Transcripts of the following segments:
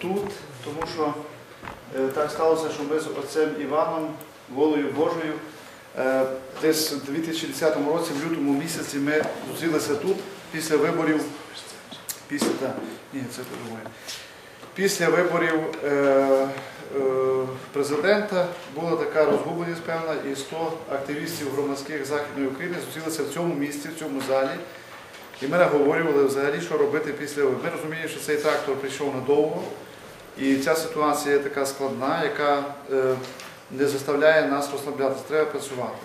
тут, тому що е, так сталося, що ми з отцем Іваном, волею Божою, е, десь у 2010 році, в лютому місяці, ми зустрілися тут після виборів. Після, та, ні, це. Після виборів е, е, президента була така розгубленість певна, і 100 активістів громадських Західної України зустрілися в цьому місці, в цьому залі. І ми наговорювали взагалі, що робити після. Ми розуміємо, що цей трактор прийшов надовго, і ця ситуація така складна, яка е, не заставляє нас розслаблятися. Треба працювати.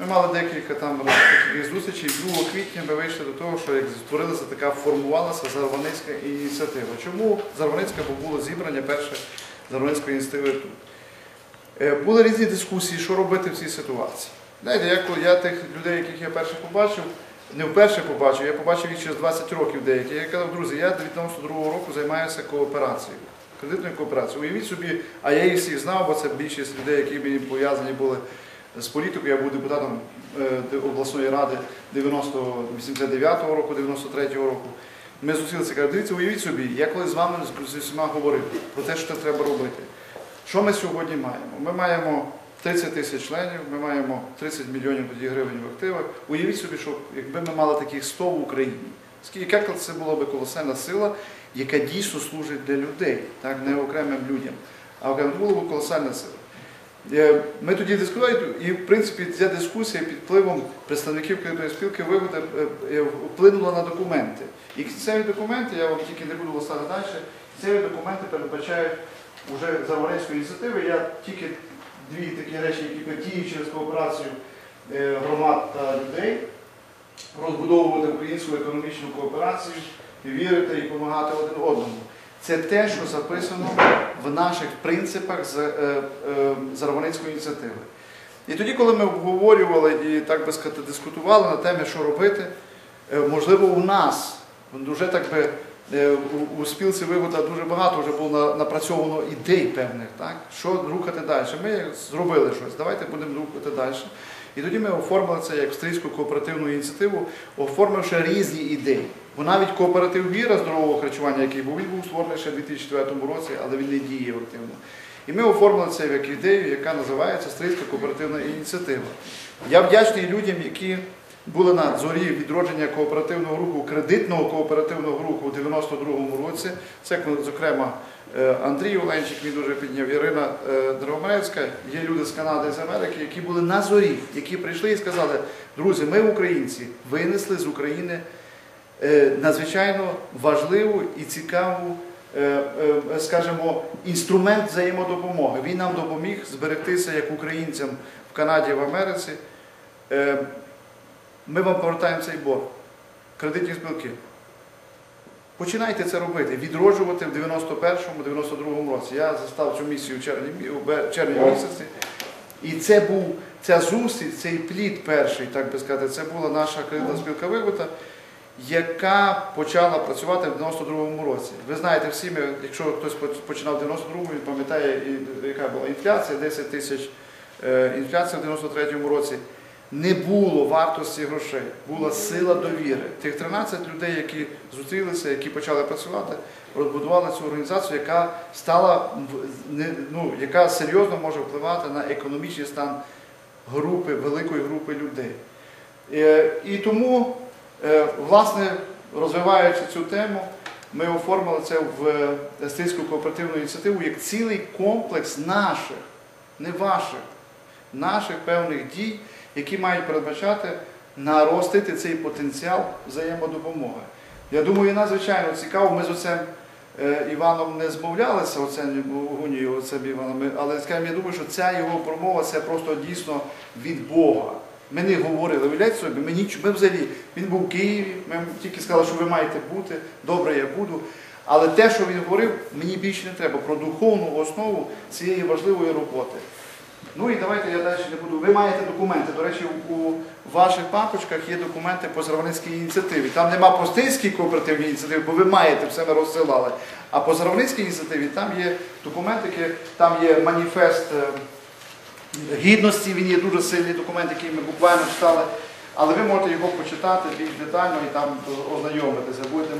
Ми мали декілька там зустрічей. 2 квітня ми вийшли до того, що як створилася така, формувалася Зарваницька ініціатива. Чому Зарваницька? Бо було зібрання перше Зарваницької ініціативи тут. Е, Були різні дискусії, що робити в цій ситуації. Знаєте, я, я тих людей, яких я перше побачив, не вперше побачив, я побачив їх через 20 років деякі. Я казав, друзі, я до 92 року займаюся кооперацією, кредитною кооперацією. Уявіть собі, а я їх всіх знав, бо це більшість людей, які мені пов'язані були з політикою. Я був депутатом е, обласної ради 90-89 року, 93-го року. Ми зустрілися, кажуть, дивіться, уявіть собі, я коли з вами з усіма говорив про те, що треба робити. Що ми сьогодні маємо? Ми маємо 30 тисяч членів, ми маємо 30 мільйонів тоді гривень в активах. Уявіть собі, що якби ми мали таких 100 в Україні, яка це була б колосальна сила, яка дійсно служить для людей, так, не окремим людям, а окремо була б колосальна сила. Е, Ми тоді дискутували, і в принципі ця дискусія під впливом представників кредитної спілки е, е, вплинула на документи. І кінцеві документи, я вам тільки не буду листати далі, кінцеві документи передбачають уже Зарванецької ініціативи. Я тільки дві такі речі, які ми діють через кооперацію е, громад та людей, розбудовувати українську економічну кооперацію, і вірити і допомагати один одному. Це те, що записано в наших принципах е, е, Зарваницької ініціативи. І тоді, коли ми обговорювали і так би сказати, дискутували на темі, що робити, можливо, у нас дуже так би у- у спілці вигода дуже багато вже було напрацьовано ідей певних, так? що рухати далі. Ми зробили щось, давайте будемо рухати далі. І тоді ми оформили це як австрійську кооперативну ініціативу, оформивши різні ідеї. Бо навіть кооператив віра здорового харчування, який був, він був створений ще в 2004 році, але він не діє активно. І ми оформили це як ідею, яка називається Австрійська кооперативна ініціатива. Я вдячний людям, які були на зорі відродження кооперативного руху, кредитного кооперативного руху у 92-му році. Це, зокрема, е, Андрій Оленчик, він дуже підняв, Ірина е, Драгомерецька, є люди з Канади, з Америки, які були на зорі, які прийшли і сказали, друзі, ми, українці, винесли з України е, надзвичайно важливу і цікаву, скажімо, інструмент взаємодопомоги. Він нам допоміг зберегтися як українцям в Канаді, в Америці. Ми вам повертаємо цей борг. Кредитні спілки. Починайте це робити, відроджувати в 91-му, 92-му році. Я застав цю місію в червні, в червні місяці. І це був ця зустріч, цей плід перший, так би сказати, це була наша кредитна спілка вигода, яка почала працювати в 92-му році. Ви знаєте всі, ми, якщо хтось починав в 92-му, він пам'ятає, яка була інфляція, 10 тисяч е, інфляція в 93-му році. Не було вартості грошей, була сила довіри. Тих 13 людей, які зустрілися, які почали працювати, розбудували цю організацію, яка стала ну, яка серйозно може впливати на економічний стан групи, великої групи людей. Е, І тому, е, власне, розвиваючи цю тему, ми оформили це в Естинську кооперативну ініціативу як цілий комплекс наших, не ваших, наших певних дій, які мають передбачати наростити цей потенціал взаємодопомоги. Я думаю, надзвичайно цікаво, ми з оцем е, Іваном не змовлялися, оцем Гунією, оцем Іваном, але я думаю, що ця його промова це просто дійсно від Бога. Ми не говорили, уявляєте собі, ми, ніч, ми взагалі, він був в Києві, ми тільки сказали, що ви маєте бути, добре, я буду. Але те, що він говорив, мені більше не треба про духовну основу цієї важливої роботи. Ну і давайте я далі не буду. Ви маєте документи. До речі, у ваших папочках є документи по Зарваницькій ініціативі. Там нема по Стильській кооперативній ініціативі, бо ви маєте, все ми розсилали. А по Зарваницькій ініціативі там є документи, там є маніфест е, гідності, він є дуже сильний документ, який ми буквально читали. Але ви можете його почитати більш детально і там ознайомитися. Будете